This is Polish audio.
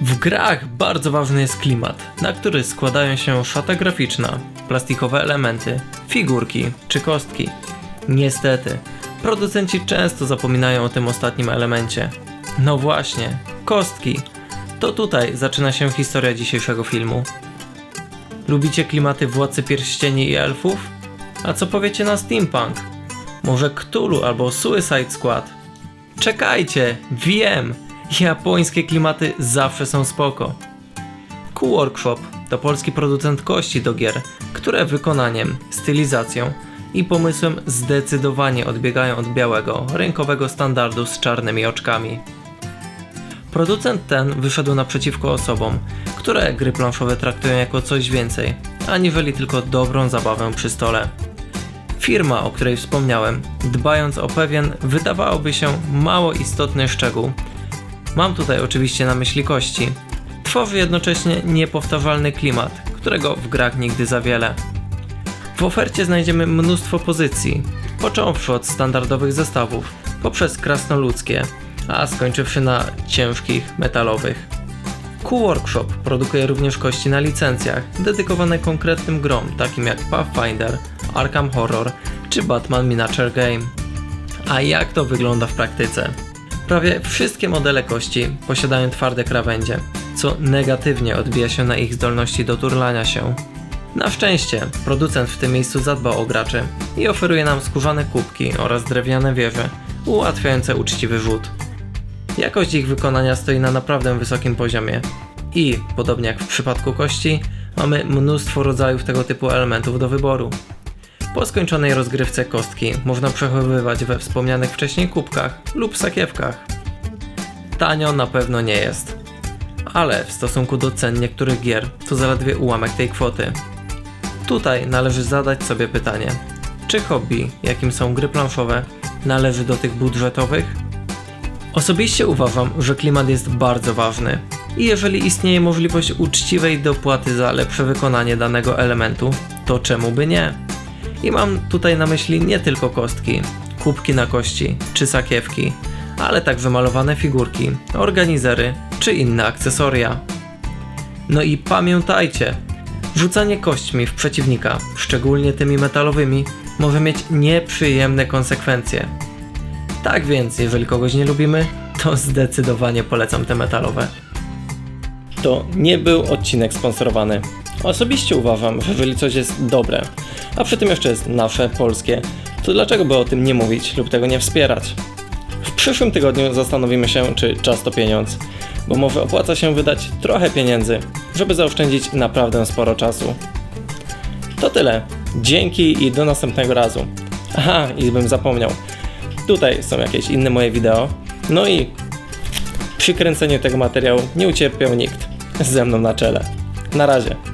W grach bardzo ważny jest klimat, na który składają się szata graficzna, plastikowe elementy, figurki czy kostki. Niestety, producenci często zapominają o tym ostatnim elemencie. No właśnie, kostki. To tutaj zaczyna się historia dzisiejszego filmu. Lubicie klimaty Władcy Pierścieni i Elfów? A co powiecie na steampunk? Może Cthulhu albo Suicide Squad? Czekajcie, wiem! Japońskie klimaty zawsze są spoko. Q-Workshop to polski producent kości do gier, które wykonaniem, stylizacją i pomysłem zdecydowanie odbiegają od białego, rynkowego standardu z czarnymi oczkami. Producent ten wyszedł naprzeciwko osobom, które gry planszowe traktują jako coś więcej, aniżeli tylko dobrą zabawę przy stole. Firma, o której wspomniałem, dbając o pewien, wydawałoby się mało istotny szczegół, mam tutaj oczywiście na myśli kości, tworzy jednocześnie niepowtarzalny klimat, którego w grach nigdy za wiele. W ofercie znajdziemy mnóstwo pozycji, począwszy od standardowych zestawów, poprzez krasnoludzkie, a skończywszy na ciężkich, metalowych. Q-Workshop produkuje również kości na licencjach, dedykowane konkretnym grom, takim jak Pathfinder, Arkham Horror czy Batman Miniature Game. A jak to wygląda w praktyce? Prawie wszystkie modele kości posiadają twarde krawędzie, co negatywnie odbija się na ich zdolności do turlania się. Na szczęście, producent w tym miejscu zadbał o graczy i oferuje nam skórzane kubki oraz drewniane wieże, ułatwiające uczciwy rzut. Jakość ich wykonania stoi na naprawdę wysokim poziomie. I, podobnie jak w przypadku kości, mamy mnóstwo rodzajów tego typu elementów do wyboru. Po skończonej rozgrywce kostki można przechowywać we wspomnianych wcześniej kubkach lub sakiewkach. Tanio na pewno nie jest, ale w stosunku do cen niektórych gier to zaledwie ułamek tej kwoty. Tutaj należy zadać sobie pytanie, czy hobby, jakim są gry planszowe, należy do tych budżetowych? Osobiście uważam, że klimat jest bardzo ważny i jeżeli istnieje możliwość uczciwej dopłaty za lepsze wykonanie danego elementu, to czemu by nie? I mam tutaj na myśli nie tylko kostki, kubki na kości czy sakiewki, ale także malowane figurki, organizery czy inne akcesoria. No i pamiętajcie, rzucanie kośćmi w przeciwnika, szczególnie tymi metalowymi, może mieć nieprzyjemne konsekwencje. Tak więc, jeżeli kogoś nie lubimy, to zdecydowanie polecam te metalowe. To nie był odcinek sponsorowany. Osobiście uważam, że jeżeli coś jest dobre, a przy tym jeszcze jest nasze, polskie, to dlaczego by o tym nie mówić lub tego nie wspierać? W przyszłym tygodniu zastanowimy się, czy czas to pieniądz, bo może opłaca się wydać trochę pieniędzy, żeby zaoszczędzić naprawdę sporo czasu. To tyle. Dzięki i do następnego razu. Aha, i bym zapomniał. Tutaj są jakieś inne moje wideo. No i przy kręceniu tego materiału nie ucierpiał nikt. Ze mną na czele. Na razie.